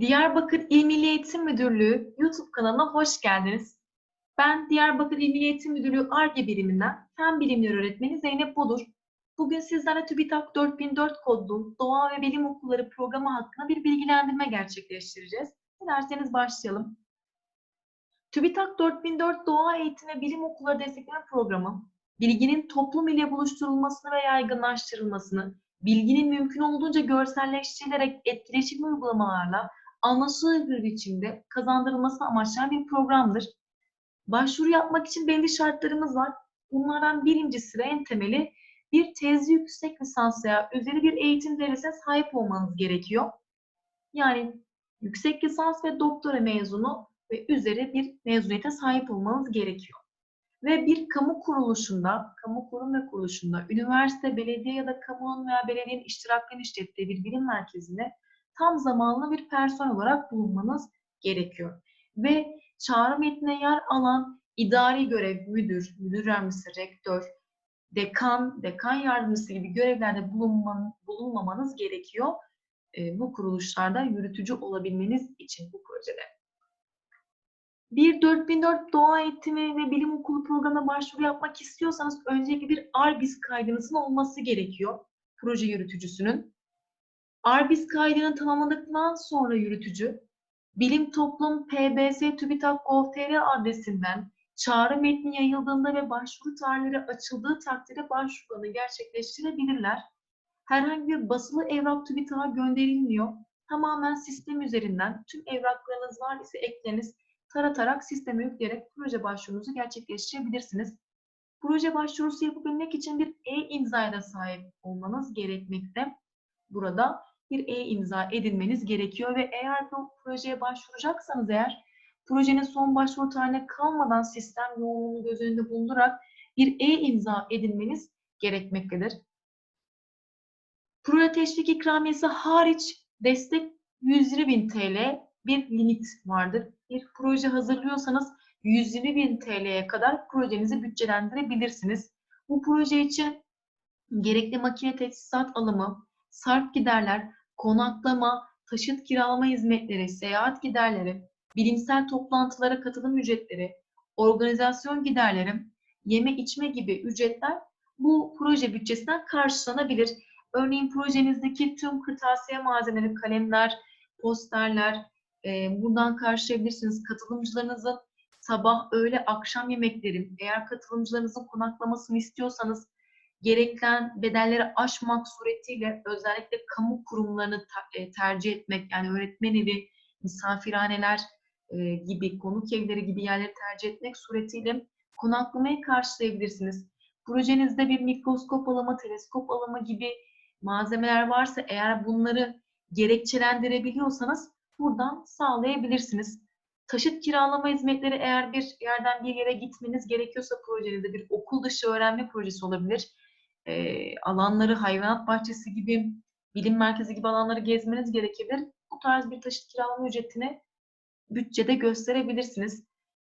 Diyarbakır İl Milli Eğitim Müdürlüğü YouTube kanalına hoş geldiniz. Ben Diyarbakır İl Milli Eğitim Müdürlüğü ARGE biriminden Fen Bilimleri Öğretmeni Zeynep Bodur. Bugün sizlerle TÜBİTAK 4004 kodlu Doğa ve Bilim Okulları programı hakkında bir bilgilendirme gerçekleştireceğiz. Dilerseniz başlayalım. TÜBİTAK 4004 Doğa Eğitim ve Bilim Okulları Destekleme Programı, bilginin toplum ile buluşturulmasını ve yaygınlaştırılmasını, bilginin mümkün olduğunca görselleştirilerek etkileşimli uygulamalarla anlaşılır biçimde kazandırılmasını amaçlayan bir programdır. Başvuru yapmak için belli şartlarımız var. Bunlardan birincisi ve en temeli bir tezli yüksek lisans veya üzeri bir eğitim derecesine sahip olmanız gerekiyor. Yani yüksek lisans ve doktora mezunu ve üzeri bir mezuniyete sahip olmanız gerekiyor. Ve bir kamu kuruluşunda, kamu kurum ve kuruluşunda, üniversite, belediye ya da kamunun veya belediyenin iştiraklarını işlettiği bir bilim merkezinde tam zamanlı bir personel olarak bulunmanız gerekiyor. Ve çağrı metnine yer alan idari görev, müdür, müdür yardımcısı, rektör, dekan, dekan yardımcısı gibi görevlerde bulunman, bulunmamanız gerekiyor. E, bu kuruluşlarda yürütücü olabilmeniz için bu projede. Bir 4004 Doğa Eğitimi ve Bilim Okulu programına başvuru yapmak istiyorsanız öncelikle bir ARBİS kaydınızın olması gerekiyor proje yürütücüsünün. ARBİS kaydını tamamladıktan sonra yürütücü, Bilim Toplum PBS TÜBİTAK Gov.tr adresinden çağrı metni yayıldığında ve başvuru tarihleri açıldığı takdirde başvurularını gerçekleştirebilirler. Herhangi bir basılı evrak TÜBİTAK'a gönderilmiyor. Tamamen sistem üzerinden tüm evraklarınız var ise ekleriniz taratarak sisteme yükleyerek proje başvurunuzu gerçekleştirebilirsiniz. Proje başvurusu yapabilmek için bir e-imzaya da sahip olmanız gerekmekte. Burada bir e-imza edinmeniz gerekiyor ve eğer bu projeye başvuracaksanız eğer projenin son başvuru tarihine kalmadan sistem yoğunluğunu göz önünde bulundurarak bir e-imza edinmeniz gerekmektedir. Proje teşvik ikramiyesi hariç destek 120.000 TL bir limit vardır. Bir proje hazırlıyorsanız 120.000 TL'ye kadar projenizi bütçelendirebilirsiniz. Bu proje için gerekli makine teçhizat alımı, sarf giderler, konaklama, taşıt kiralama hizmetleri, seyahat giderleri, bilimsel toplantılara katılım ücretleri, organizasyon giderleri, yeme içme gibi ücretler bu proje bütçesinden karşılanabilir. Örneğin projenizdeki tüm kırtasiye malzemeleri, kalemler, posterler, e, buradan karşılayabilirsiniz. Katılımcılarınızın sabah, öğle, akşam yemekleri, eğer katılımcılarınızın konaklamasını istiyorsanız gereken bedelleri aşmak suretiyle özellikle kamu kurumlarını e, tercih etmek, yani öğretmen evi, misafirhaneler e, gibi, konuk evleri gibi yerleri tercih etmek suretiyle konaklamayı karşılayabilirsiniz. Projenizde bir mikroskop alımı, teleskop alımı gibi malzemeler varsa eğer bunları gerekçelendirebiliyorsanız buradan sağlayabilirsiniz. Taşıt kiralama hizmetleri eğer bir yerden bir yere gitmeniz gerekiyorsa projenizde bir okul dışı öğrenme projesi olabilir. E, alanları hayvanat bahçesi gibi, bilim merkezi gibi alanları gezmeniz gerekebilir. Bu tarz bir taşıt kiralama ücretini bütçede gösterebilirsiniz.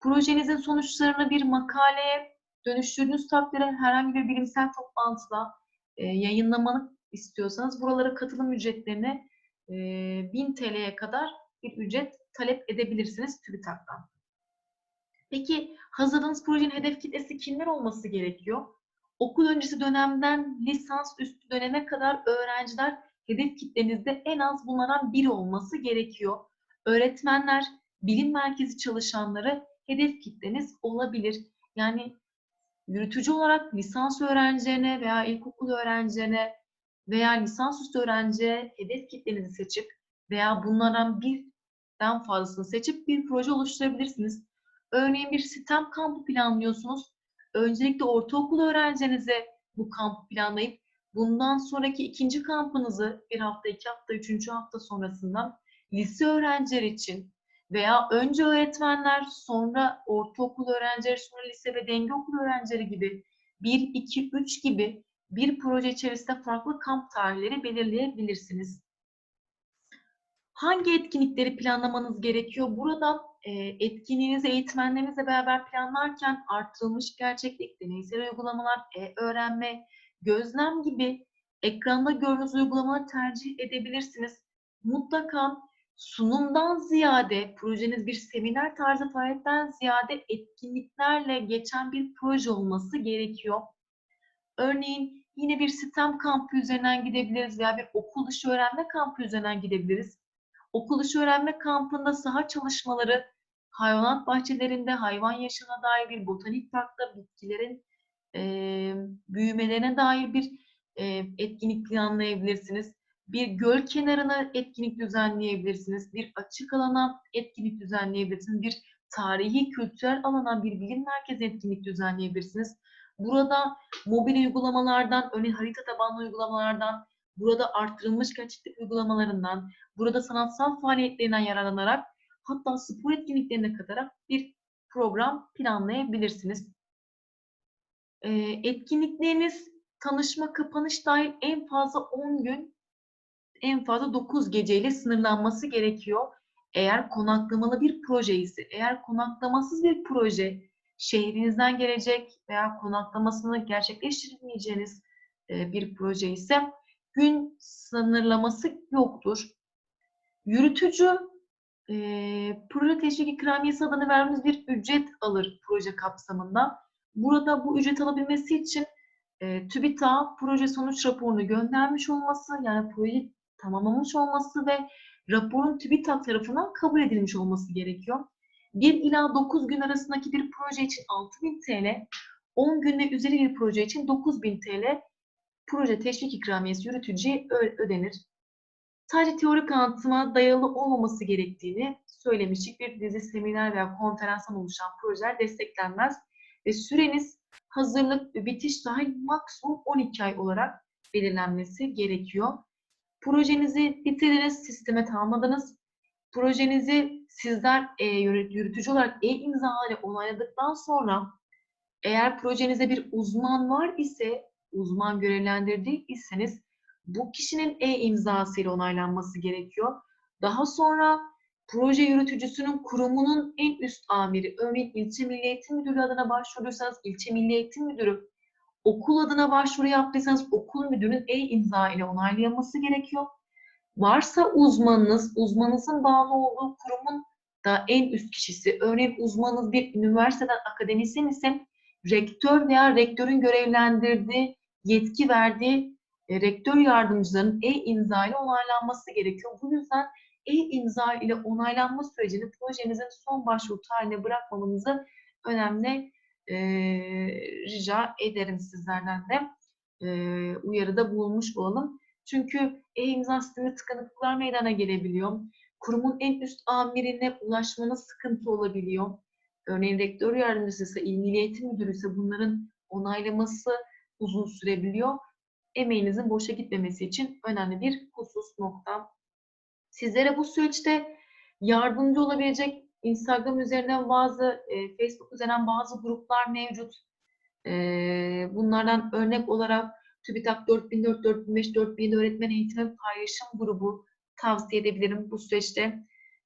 Projenizin sonuçlarını bir makaleye dönüştürdüğünüz takdirde herhangi bir bilimsel toplantıda e, yayınlamanı istiyorsanız buralara katılım ücretlerini e, 1000 TL'ye kadar bir ücret talep edebilirsiniz TÜBİTAK'tan. Peki hazırladığınız projenin hedef kitlesi kimler olması gerekiyor? Okul öncesi dönemden lisans üstü döneme kadar öğrenciler hedef kitlenizde en az bunlardan biri olması gerekiyor. Öğretmenler, bilim merkezi çalışanları hedef kitleniz olabilir. Yani yürütücü olarak lisans öğrencilerine veya ilkokul öğrencilerine veya lisansüstü öğrenciye hedef kitlenizi seçip veya bunlardan birden fazlasını seçip bir proje oluşturabilirsiniz. Örneğin bir sistem kampı planlıyorsunuz. Öncelikle ortaokul öğrencilerinize bu kampı planlayıp bundan sonraki ikinci kampınızı bir hafta, iki hafta, üçüncü hafta sonrasında lise öğrencileri için veya önce öğretmenler, sonra ortaokul öğrencileri, sonra lise ve denge okulu öğrencileri gibi 1, 2, 3 gibi bir proje içerisinde farklı kamp tarihleri belirleyebilirsiniz. Hangi etkinlikleri planlamanız gerekiyor? Burada e, etkinliğinizi eğitmenlerinizle beraber planlarken artırılmış gerçeklik, deneysel uygulamalar, e-öğrenme, gözlem gibi ekranda gördüğünüz uygulamaları tercih edebilirsiniz. Mutlaka sunumdan ziyade, projeniz bir seminer tarzı faaliyetten ziyade etkinliklerle geçen bir proje olması gerekiyor. Örneğin yine bir STEM kampı üzerinden gidebiliriz veya bir okul dışı öğrenme kampı üzerinden gidebiliriz. Okul dışı öğrenme kampında saha çalışmaları, hayvanat bahçelerinde hayvan yaşına dair bir botanik parkta bitkilerin e, büyümelerine dair bir e, etkinlik planlayabilirsiniz. Bir göl kenarına etkinlik düzenleyebilirsiniz. Bir açık alana etkinlik düzenleyebilirsiniz. Bir tarihi kültürel alana bir bilim merkezi etkinlik düzenleyebilirsiniz. Burada mobil uygulamalardan, örneğin harita tabanlı uygulamalardan, burada arttırılmış gerçeklik uygulamalarından, burada sanatsal faaliyetlerinden yararlanarak hatta spor etkinliklerine katarak bir program planlayabilirsiniz. Ee, etkinlikleriniz tanışma, kapanış dahil en fazla 10 gün, en fazla 9 geceyle sınırlanması gerekiyor. Eğer konaklamalı bir proje ise, eğer konaklamasız bir proje, şehrinizden gelecek veya konaklamasını gerçekleştirmeyeceğiniz e, bir proje ise gün sınırlaması yoktur. Yürütücü e, proje teşvik ikramiyesi adını verdiğimiz bir ücret alır proje kapsamında. Burada bu ücret alabilmesi için e, TÜBİTAK proje sonuç raporunu göndermiş olması, yani projeyi tamamlamış olması ve raporun TÜBİTAK tarafından kabul edilmiş olması gerekiyor. 1 ila 9 gün arasındaki bir proje için 6000 TL, 10 gün ve üzeri bir proje için 9000 TL proje teşvik ikramiyesi yürütücüye ödenir. Sadece teorik anlatıma dayalı olmaması gerektiğini söylemiştik. Bir dizi seminer veya konferanstan oluşan projeler desteklenmez ve süreniz hazırlık ve bitiş dahil maksimum 12 ay olarak belirlenmesi gerekiyor. Projenizi bitirdiniz, sisteme tamamladınız. Projenizi sizler e, yürütücü olarak e-imza ile onayladıktan sonra eğer projenizde bir uzman var ise, uzman görevlendirdiyseniz bu kişinin e-imzası ile onaylanması gerekiyor. Daha sonra proje yürütücüsünün kurumunun en üst amiri, örneğin ilçe milli eğitim müdürü adına başvurduysanız ilçe milli eğitim müdürü, okul adına başvuru yaptıysanız okul müdürünün e-imza ile onaylaması gerekiyor. Varsa uzmanınız, uzmanınızın bağlı olduğu kurumun da en üst kişisi, örneğin uzmanınız bir üniversiteden akademisyen ise rektör veya rektörün görevlendirdiği, yetki verdiği e, rektör yardımcılarının e-imza ile onaylanması gerekiyor. Bu yüzden e-imza ile onaylanma sürecini projenizin son başvuru tarihine bırakmamanızı önemli e, rica ederim sizlerden de e, uyarıda bulunmuş olalım. Çünkü e-imza sistemi tıkanıklıklar meydana gelebiliyor. Kurumun en üst amirine ulaşmanız sıkıntı olabiliyor. Örneğin rektör yardımcısı ise, il milli müdürü ise bunların onaylaması uzun sürebiliyor. Emeğinizin boşa gitmemesi için önemli bir husus nokta. Sizlere bu süreçte yardımcı olabilecek Instagram üzerinden bazı, e, Facebook üzerinden bazı gruplar mevcut. E, bunlardan örnek olarak TÜBİTAK 4004, 4005, 4007 öğretmen eğitimi paylaşım grubu tavsiye edebilirim bu süreçte.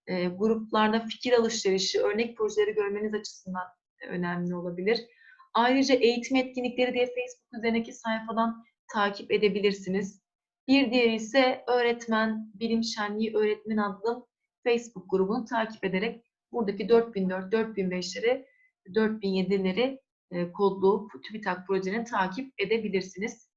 E, gruplarda fikir alışverişi, örnek projeleri görmeniz açısından önemli olabilir. Ayrıca eğitim etkinlikleri diye Facebook üzerindeki sayfadan takip edebilirsiniz. Bir diğeri ise öğretmen, bilim şenliği öğretmen adlı Facebook grubunu takip ederek buradaki 4004, 4005'leri, 4007'leri e, kodlu TÜBİTAK projenin takip edebilirsiniz.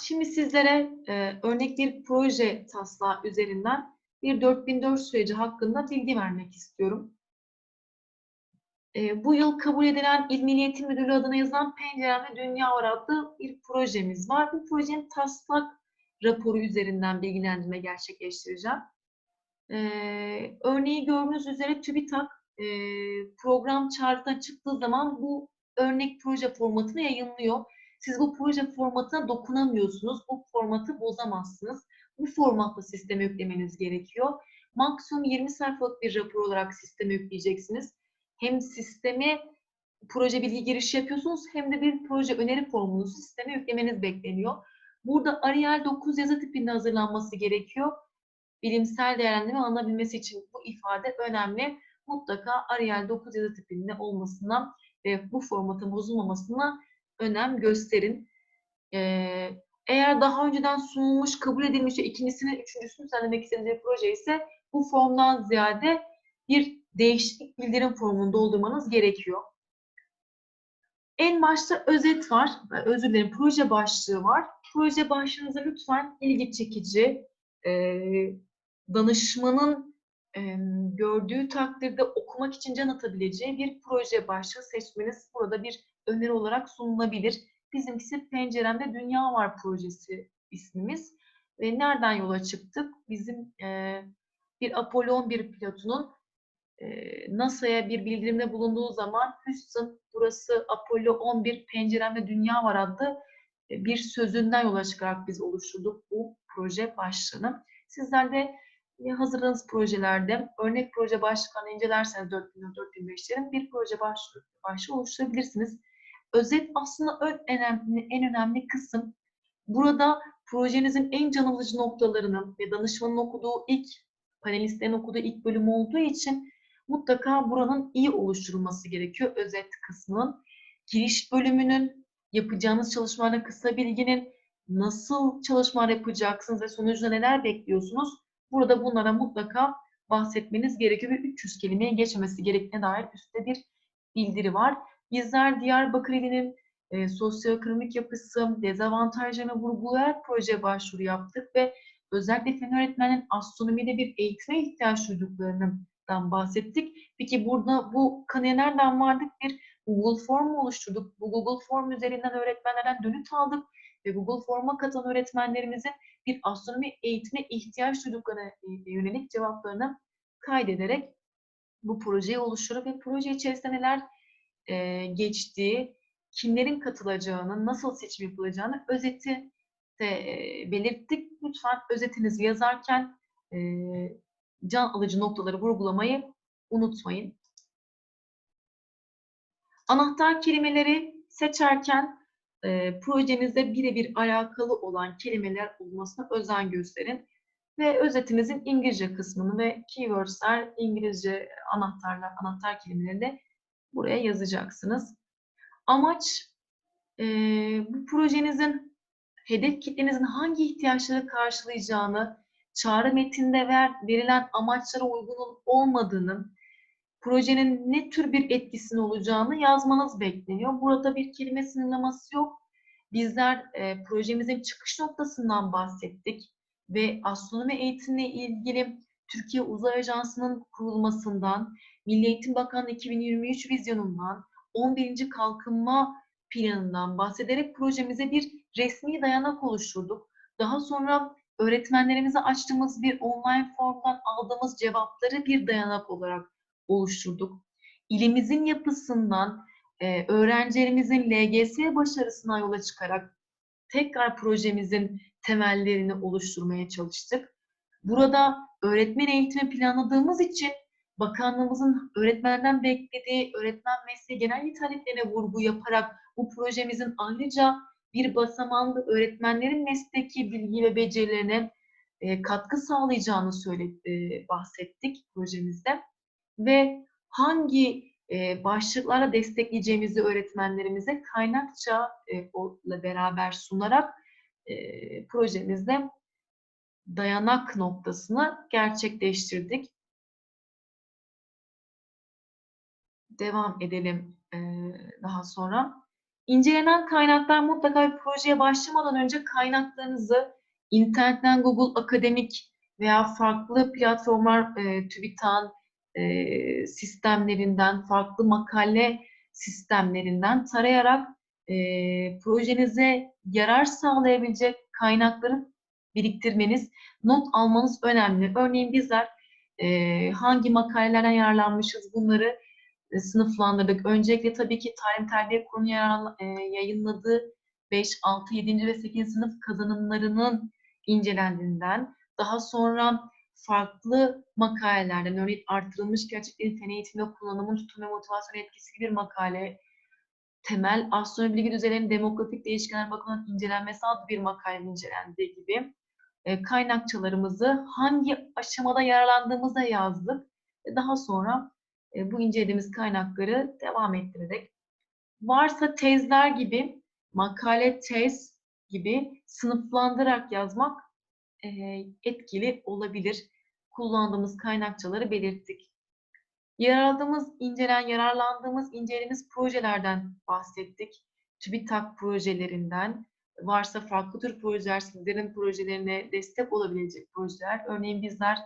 Şimdi sizlere e, örnek bir proje taslağı üzerinden bir 4004 süreci hakkında bilgi vermek istiyorum. E, bu yıl kabul edilen İl Milli Eğitim Müdürlüğü adına yazılan Penceremde Dünya Var adlı bir projemiz var. Bu projenin taslak raporu üzerinden bilgilendirme gerçekleştireceğim. E, örneği gördüğünüz üzere TÜBİTAK e, program çağrıdan çıktığı zaman bu örnek proje formatını yayınlıyor. Siz bu proje formatına dokunamıyorsunuz. Bu formatı bozamazsınız. Bu formatla sisteme yüklemeniz gerekiyor. Maksimum 20 sayfalık bir rapor olarak sisteme yükleyeceksiniz. Hem sisteme proje bilgi girişi yapıyorsunuz hem de bir proje öneri formunu sisteme yüklemeniz bekleniyor. Burada Arial 9 yazı tipinde hazırlanması gerekiyor. Bilimsel değerlendirme alınabilmesi için bu ifade önemli. Mutlaka Arial 9 yazı tipinde olmasına ve bu formatın bozulmamasına önem gösterin. Ee, Eğer daha önceden sunulmuş, kabul edilmiş ve ikincisini, üçüncüsünü düzenlemek istediğiniz bir proje ise bu formdan ziyade bir değişiklik bildirim formunu doldurmanız gerekiyor. En başta özet var, özür dilerim proje başlığı var. Proje başlığınıza lütfen ilgi çekici, e, danışmanın e, gördüğü takdirde okumak için can atabileceği bir proje başlığı seçmeniz burada bir öneri olarak sunulabilir. Bizimkisi Penceremde Dünya Var projesi ismimiz. Ve nereden yola çıktık? Bizim e, bir Apollo 11 pilotunun e, NASA'ya bir bildirimde bulunduğu zaman Houston burası Apollo 11 Penceremde Dünya Var adlı bir sözünden yola çıkarak biz oluşturduk bu proje başlığını. Sizler de hazırladığınız projelerde örnek proje başlıklarını incelerseniz 4004-4005'lerin bir proje başlığı, başlığı oluşturabilirsiniz. Özet aslında en önemli, en önemli kısım. Burada projenizin en can alıcı noktalarını ve danışmanın okuduğu ilk, panelistlerin okuduğu ilk bölüm olduğu için mutlaka buranın iyi oluşturulması gerekiyor özet kısmının. Giriş bölümünün, yapacağınız çalışmaların kısa bilginin, nasıl çalışmalar yapacaksınız ve sonucunda neler bekliyorsunuz? Burada bunlara mutlaka bahsetmeniz gerekiyor ve 300 kelimeye geçmemesi gerektiğine dair üstte bir bildiri var. Bizler Diyarbakır ilinin e, sosyoekonomik yapısı, dezavantajlarını vurgulayarak proje başvuru yaptık ve özellikle fen öğretmenlerin astronomide bir eğitime ihtiyaç duyduklarından bahsettik. Peki burada bu kanıya nereden vardık? Bir Google Form oluşturduk. Bu Google Form üzerinden öğretmenlerden dönüt aldık ve Google Form'a katılan öğretmenlerimizin bir astronomi eğitime ihtiyaç duyduklarına yönelik cevaplarını kaydederek bu projeyi oluşturup ve proje içerisinde neler e, geçtiği, kimlerin katılacağını, nasıl seçim yapılacağını özeti de e, belirttik. Lütfen özetinizi yazarken e, can alıcı noktaları vurgulamayı unutmayın. Anahtar kelimeleri seçerken e, projenizde birebir alakalı olan kelimeler olmasına özen gösterin. Ve özetinizin İngilizce kısmını ve keywordsler, İngilizce anahtarlar, anahtar kelimelerini de buraya yazacaksınız. Amaç e, bu projenizin hedef kitlenizin hangi ihtiyaçları karşılayacağını, çağrı metinde ver, verilen amaçlara uygun olmadığını, projenin ne tür bir etkisinin olacağını yazmanız bekleniyor. Burada bir kelime sınırlaması yok. Bizler e, projemizin çıkış noktasından bahsettik ve astronomi eğitimle ilgili Türkiye Uzay Ajansı'nın kurulmasından, Milli Eğitim Bakanlığı 2023 vizyonundan, 11. Kalkınma Planı'ndan bahsederek projemize bir resmi dayanak oluşturduk. Daha sonra öğretmenlerimize açtığımız bir online formdan aldığımız cevapları bir dayanak olarak oluşturduk. İlimizin yapısından e, öğrencilerimizin LGS başarısına yola çıkarak tekrar projemizin temellerini oluşturmaya çalıştık. Burada öğretmen eğitimi planladığımız için bakanlığımızın öğretmenden beklediği öğretmen mesleği genel yeterliliklerine vurgu yaparak bu projemizin ayrıca bir basamanda öğretmenlerin mesleki bilgi ve becerilerine e, katkı sağlayacağını söyledi, e, bahsettik projemizde ve hangi e, başlıklara destekleyeceğimizi öğretmenlerimize kaynakça e, ile beraber sunarak e, projemizde dayanak noktasını gerçekleştirdik. Devam edelim e, daha sonra. İncelenen kaynaklar mutlaka bir projeye başlamadan önce kaynaklarınızı internetten Google Akademik veya farklı platformlar e, TÜBİTAK, e, sistemlerinden, farklı makale sistemlerinden tarayarak e, projenize yarar sağlayabilecek kaynakları biriktirmeniz, not almanız önemli. Örneğin bizler e, hangi makalelerden yararlanmışız bunları sınıflandırdık. Öncelikle tabii ki Talim Terbiye Kurumu e, yayınladığı 5, 6, 7. ve 8. sınıf kazanımlarının incelendiğinden, daha sonra farklı makalelerden, örneğin artırılmış gerçeklerin fen eğitiminde kullanımın tutum ve motivasyon etkisi bir makale, temel astronomi bilgi düzeylerinin demografik değişkenler bakımından incelenmesi adlı bir makale incelendiği gibi e, kaynakçalarımızı hangi aşamada yararlandığımızda yazdık daha sonra e, bu incelediğimiz kaynakları devam ettirerek varsa tezler gibi makale, tez gibi sınıflandırarak yazmak e, etkili olabilir. Kullandığımız kaynakçaları belirttik. Yararlandığımız, incelen, yararlandığımız, incelediğimiz projelerden bahsettik. TÜBİTAK projelerinden, varsa farklı tür projeler, sizlerin projelerine destek olabilecek projeler. Örneğin bizler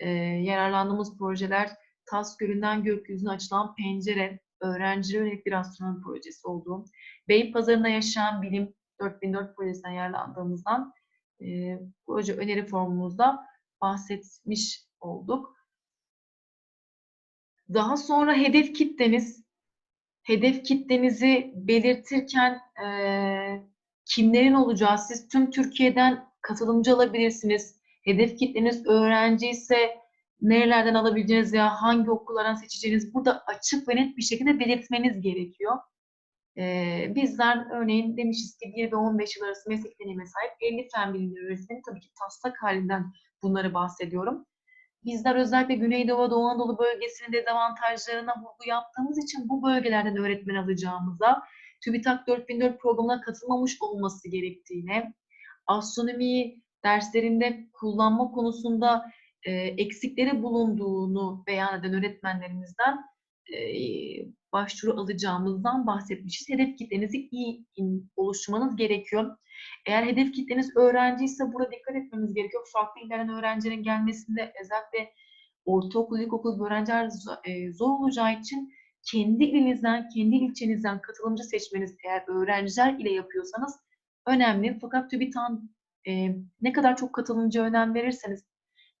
e, yararlandığımız projeler TAS Gölü'nden gökyüzüne açılan pencere, öğrencilere yönelik bir astronomi projesi olduğu, Beypazarı'nda yaşayan bilim 4004 projesinden yararlandığımızdan e, proje öneri formumuzda bahsetmiş olduk. Daha sonra hedef kitleniz, hedef kitlenizi belirtirken e, kimlerin olacağı, siz tüm Türkiye'den katılımcı alabilirsiniz. Hedef kitleniz öğrenci ise nerelerden alabileceğiniz ya hangi okullardan seçeceğiniz burada açık ve net bir şekilde belirtmeniz gerekiyor. Ee, bizler örneğin demişiz ki 1 ve 15 yıl arası meslek deneyime sahip 50 fen bilimleri öğretmeni tabii ki taslak halinden bunları bahsediyorum. Bizler özellikle Güneydoğu, Doğu Anadolu bölgesinin dezavantajlarına vurgu yaptığımız için bu bölgelerden öğretmen alacağımıza, TÜBİTAK 4004 programına katılmamış olması gerektiğine, astronomiyi derslerinde kullanma konusunda e, eksikleri bulunduğunu beyan eden öğretmenlerimizden e, başvuru alacağımızdan bahsetmişiz. Hedef kitlenizi iyi oluşturmanız gerekiyor. Eğer hedef kitleniz öğrenci ise burada dikkat etmemiz gerekiyor. Farklı illerden öğrencilerin gelmesinde özellikle ortaokul, ilkokul öğrenciler e, zor olacağı için kendi ilinizden, kendi ilçenizden katılımcı seçmeniz eğer öğrenciler ile yapıyorsanız önemli. Fakat TÜBİTAK'ın e, ne kadar çok katılımcı önem verirseniz,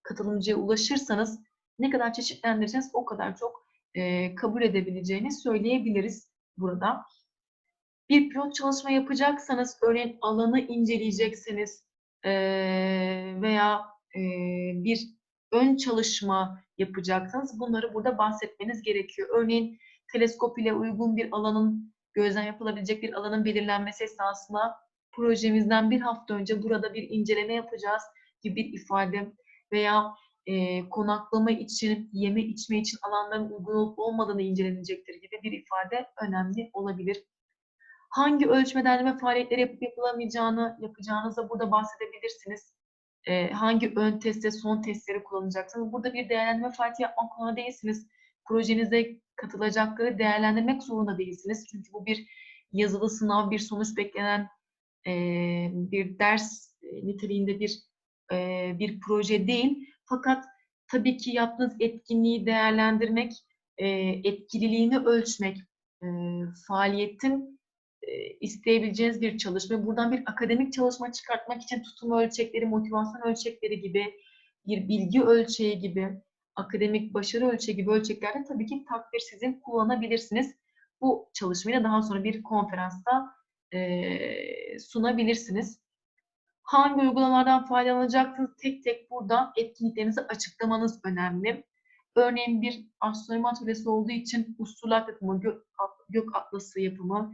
katılımcıya ulaşırsanız ne kadar çeşitlendirirseniz o kadar çok e, kabul edebileceğini söyleyebiliriz burada. Bir pilot çalışma yapacaksanız, örneğin alanı inceleyecekseniz e, veya e, bir ön çalışma yapacaksanız bunları burada bahsetmeniz gerekiyor. Örneğin teleskop ile uygun bir alanın, gözlem yapılabilecek bir alanın belirlenmesi esnasında projemizden bir hafta önce burada bir inceleme yapacağız gibi bir ifade veya e, konaklama için, yeme içme için alanların uygun olup olmadığını incelenecektir gibi bir ifade önemli olabilir. Hangi ölçme faaliyetleri yapıp yapılamayacağını yapacağınızda burada bahsedebilirsiniz. E, hangi ön teste, son testleri kullanacaksınız. Burada bir değerlendirme faaliyeti yapmak zorunda değilsiniz. Projenize katılacakları değerlendirmek zorunda değilsiniz. Çünkü bu bir yazılı sınav, bir sonuç beklenen e, bir ders niteliğinde bir bir proje değil. Fakat tabii ki yaptığınız etkinliği değerlendirmek, etkililiğini ölçmek, faaliyetin isteyebileceğiniz bir çalışma. Buradan bir akademik çalışma çıkartmak için tutum ölçekleri, motivasyon ölçekleri gibi, bir bilgi ölçeği gibi, akademik başarı ölçeği gibi ölçeklerde tabii ki takdir sizin kullanabilirsiniz. Bu çalışmayı da daha sonra bir konferansta sunabilirsiniz hangi uygulamalardan faydalanacaksınız tek tek burada etkinliklerinizi açıklamanız önemli. Örneğin bir astronomi atölyesi olduğu için ustulat yapımı, gök, atlası yapımı,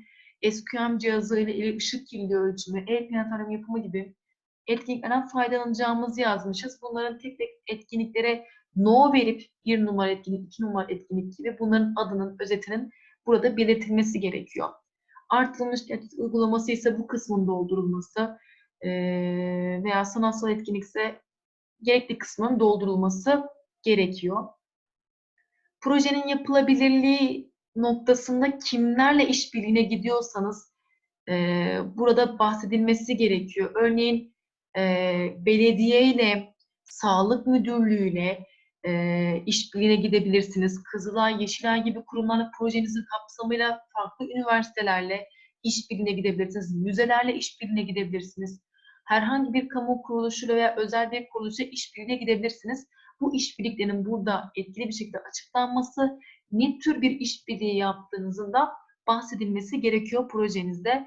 SQM cihazı ile ışık kirliliği ölçümü, el planetaryum yapımı gibi etkinliklerden faydalanacağımızı yazmışız. Bunların tek tek etkinliklere no verip bir numara etkinlik, iki numara etkinlik gibi bunların adının, özetinin burada belirtilmesi gerekiyor. Artılmış uygulaması ise bu kısmın doldurulması veya sanatsal etkinlikse gerekli kısmın doldurulması gerekiyor. Projenin yapılabilirliği noktasında kimlerle işbirliğine gidiyorsanız e, burada bahsedilmesi gerekiyor. Örneğin e, belediye ile, sağlık müdürlüğüyle e, işbirliğine gidebilirsiniz. Kızılay, Yeşilay gibi kurumlarla projenizin kapsamıyla farklı üniversitelerle işbirliğine gidebilirsiniz. Müzelerle işbirliğine gidebilirsiniz herhangi bir kamu kuruluşuyla veya özel bir kuruluşa işbirliğine gidebilirsiniz. Bu işbirliklerinin burada etkili bir şekilde açıklanması, ne tür bir işbirliği yaptığınızın da bahsedilmesi gerekiyor projenizde.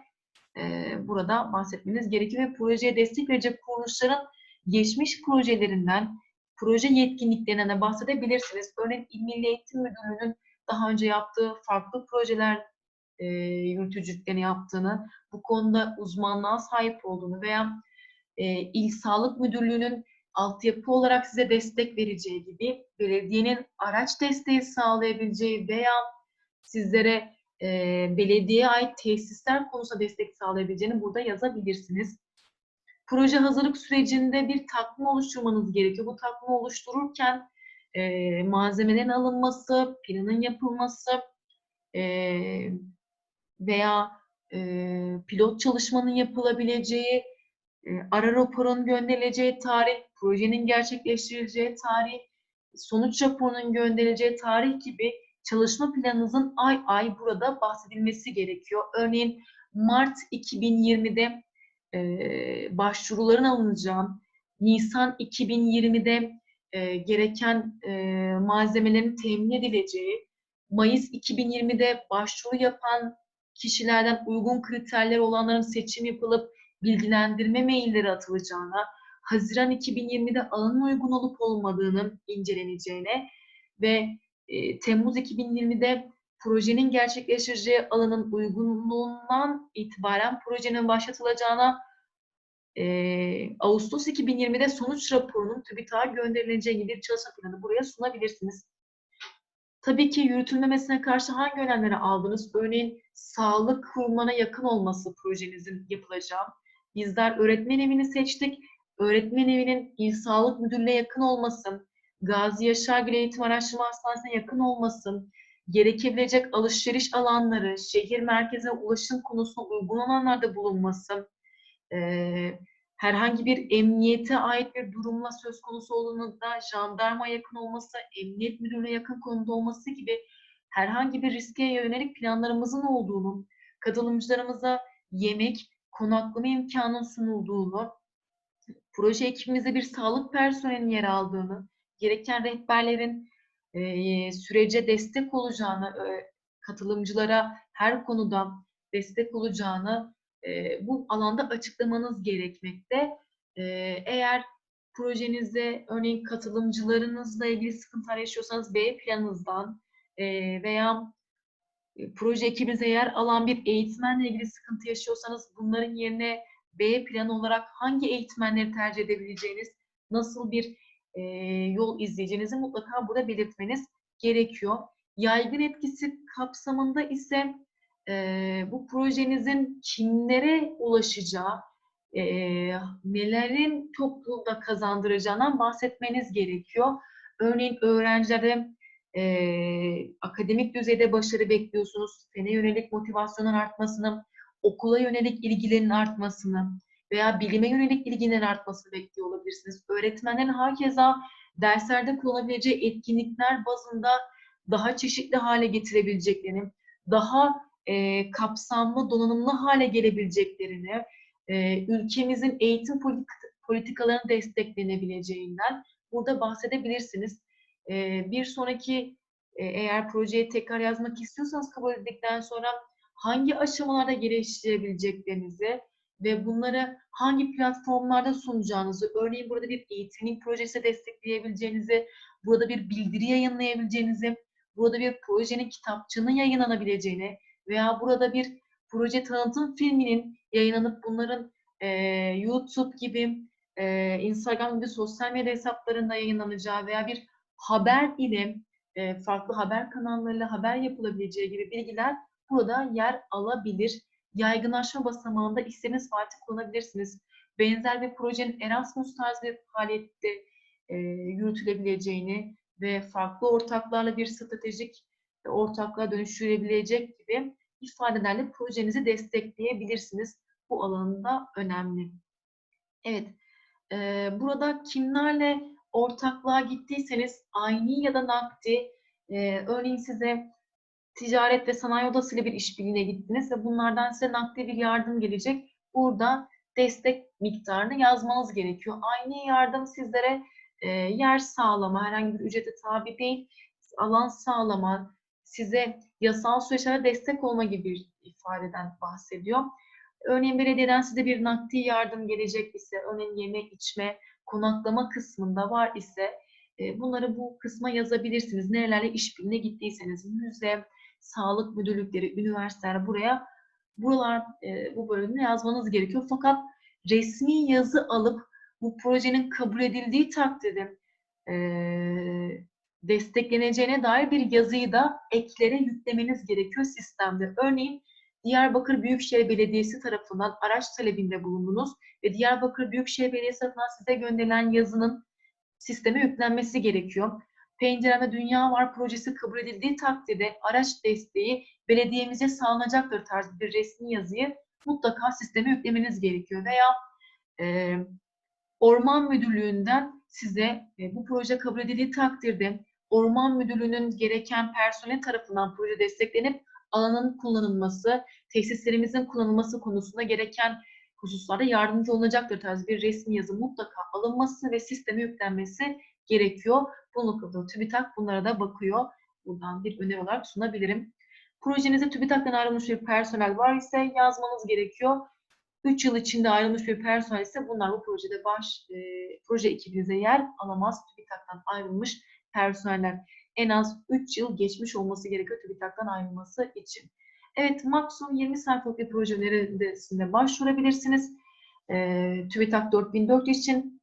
Ee, burada bahsetmeniz gerekiyor ve projeye destek verecek kuruluşların geçmiş projelerinden, proje yetkinliklerinden de bahsedebilirsiniz. Örneğin İl Milli Eğitim Müdürlüğü'nün daha önce yaptığı farklı projeler e, yürütücülüklerini yaptığını, bu konuda uzmanlığa sahip olduğunu veya e, İl Sağlık Müdürlüğü'nün altyapı olarak size destek vereceği gibi belediyenin araç desteği sağlayabileceği veya sizlere e, belediyeye ait tesisler konusunda destek sağlayabileceğini burada yazabilirsiniz. proje hazırlık sürecinde bir takvim oluşturmanız gerekiyor. Bu takvimi oluştururken e, malzemelerin alınması, planın yapılması e, veya e, pilot çalışmanın yapılabileceği, e, ara raporun gönderileceği tarih, projenin gerçekleştirileceği tarih, sonuç raporunun gönderileceği tarih gibi çalışma planınızın ay ay burada bahsedilmesi gerekiyor. Örneğin Mart 2020'de e, başvuruların alınacağı, Nisan 2020'de e, gereken e, malzemelerin temin edileceği, Mayıs 2020'de başvuru yapan kişilerden uygun kriterler olanların seçim yapılıp bilgilendirme mailleri atılacağına, Haziran 2020'de alanın uygun olup olmadığının inceleneceğine ve e, Temmuz 2020'de projenin gerçekleştireceği alanın uygunluğundan itibaren projenin başlatılacağına e, Ağustos 2020'de sonuç raporunun TÜBİTAK'a gönderileceği gibi çalışma planı buraya sunabilirsiniz. Tabii ki yürütülmemesine karşı hangi önlemleri aldınız? Örneğin sağlık kurumuna yakın olması projenizin yapılacağı. Bizler öğretmen evini seçtik. Öğretmen evinin il sağlık müdürlüğüne yakın olması, Gazi Yaşar Gül Eğitim Araştırma Hastanesi'ne yakın olması, gerekebilecek alışveriş alanları, şehir merkezine ulaşım konusunda uygun alanlarda bulunması, e, herhangi bir emniyete ait bir durumla söz konusu olduğunda jandarma yakın olması, emniyet müdürlüğüne yakın konumda olması gibi herhangi bir riske yönelik planlarımızın olduğunu, katılımcılarımıza yemek, konaklama imkanının sunulduğunu, proje ekibimizde bir sağlık personelinin yer aldığını, gereken rehberlerin e, sürece destek olacağını, e, katılımcılara her konuda destek olacağını bu alanda açıklamanız gerekmekte. Eğer projenizde örneğin katılımcılarınızla ilgili sıkıntılar yaşıyorsanız B planınızdan veya e, proje ekibinize yer alan bir eğitmenle ilgili sıkıntı yaşıyorsanız bunların yerine B planı olarak hangi eğitmenleri tercih edebileceğiniz, nasıl bir yol izleyeceğinizi mutlaka burada belirtmeniz gerekiyor. Yaygın etkisi kapsamında ise e, bu projenizin kimlere ulaşacağı, e, nelerin toplumda kazandıracağından bahsetmeniz gerekiyor. Örneğin öğrencilere e, akademik düzeyde başarı bekliyorsunuz, sene yönelik motivasyonun artmasını, okula yönelik ilgilerin artmasını veya bilime yönelik ilginin artmasını bekliyor olabilirsiniz. Öğretmenlerin hakeza derslerde kullanabileceği etkinlikler bazında daha çeşitli hale getirebileceklerini, daha e, kapsamlı, donanımlı hale gelebileceklerini, e, ülkemizin eğitim politik politikalarının desteklenebileceğinden burada bahsedebilirsiniz. E, bir sonraki e, eğer projeyi tekrar yazmak istiyorsanız kabul edildikten sonra hangi aşamalarda geliştirebileceklerinizi ve bunları hangi platformlarda sunacağınızı, örneğin burada bir eğitimin projesi destekleyebileceğinizi, burada bir bildiri yayınlayabileceğinizi, burada bir projenin kitapçığının yayınlanabileceğini veya burada bir proje tanıtım filminin yayınlanıp bunların e, YouTube gibi, e, Instagram gibi sosyal medya hesaplarında yayınlanacağı veya bir haber ile e, farklı haber kanallarıyla haber yapılabileceği gibi bilgiler burada yer alabilir. Yaygınlaşma basamağında istediğiniz faaliyeti kullanabilirsiniz. Benzer bir projenin Erasmus tarzı bir faaliyette e, yürütülebileceğini ve farklı ortaklarla bir stratejik ortaklığa dönüştürebilecek gibi ifadelerle projenizi destekleyebilirsiniz. Bu alanda önemli. Evet, e, burada kimlerle ortaklığa gittiyseniz aynı ya da nakdi, e, örneğin size ticaret ve sanayi odası ile bir işbirliğine gittiniz ve bunlardan size nakdi bir yardım gelecek. Burada destek miktarını yazmanız gerekiyor. Aynı yardım sizlere e, yer sağlama, herhangi bir ücrete tabi değil, alan sağlama, size yasal süreçlere destek olma gibi bir ifadeden bahsediyor. Örneğin belediyeden size bir nakdi yardım gelecek ise, örneğin yeme, içme, konaklama kısmında var ise e, bunları bu kısma yazabilirsiniz. Nerelerle işbirliğine gittiyseniz, müze, sağlık müdürlükleri, üniversiteler buraya buralar e, bu bölümde yazmanız gerekiyor. Fakat resmi yazı alıp bu projenin kabul edildiği takdirde e, destekleneceğine dair bir yazıyı da eklere yüklemeniz gerekiyor sistemde. Örneğin Diyarbakır Büyükşehir Belediyesi tarafından araç talebinde bulundunuz ve Diyarbakır Büyükşehir Belediyesi tarafından size gönderilen yazının sisteme yüklenmesi gerekiyor. Pencereme Dünya Var projesi kabul edildiği takdirde araç desteği belediyemize sağlanacaktır tarzı bir resmi yazıyı mutlaka sisteme yüklemeniz gerekiyor. Veya e, Orman Müdürlüğü'nden size e, bu proje kabul edildiği takdirde Orman Müdürlüğü'nün gereken personel tarafından proje desteklenip alanın kullanılması, tesislerimizin kullanılması konusunda gereken hususlarda yardımcı olunacaktır tarzı bir resmi yazı mutlaka alınması ve sisteme yüklenmesi gerekiyor. Bunun kapıda TÜBİTAK bunlara da bakıyor. Buradan bir öneri olarak sunabilirim. Projenizde TÜBİTAK'tan ayrılmış bir personel var ise yazmanız gerekiyor. 3 yıl içinde ayrılmış bir personel ise bunlar bu projede baş e, proje ekibinize yer alamaz. TÜBİTAK'tan ayrılmış personeller en az 3 yıl geçmiş olması gerekiyor TÜBİTAK'tan ayrılması için. Evet, maksimum 20 sayfalık bir proje önerisinde başvurabilirsiniz. E, TÜBİTAK 4004 için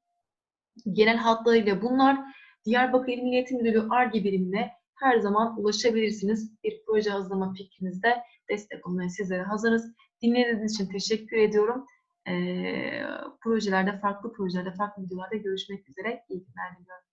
genel hatlarıyla bunlar. Diyarbakır İl Milli Eğitim Müdürlüğü ARGE birimine her zaman ulaşabilirsiniz. Bir proje hazırlama fikrinizde destek olmaya sizlere hazırız. Dinlediğiniz için teşekkür ediyorum. E, projelerde, farklı projelerde, farklı videolarda görüşmek üzere. İyi günler diliyorum.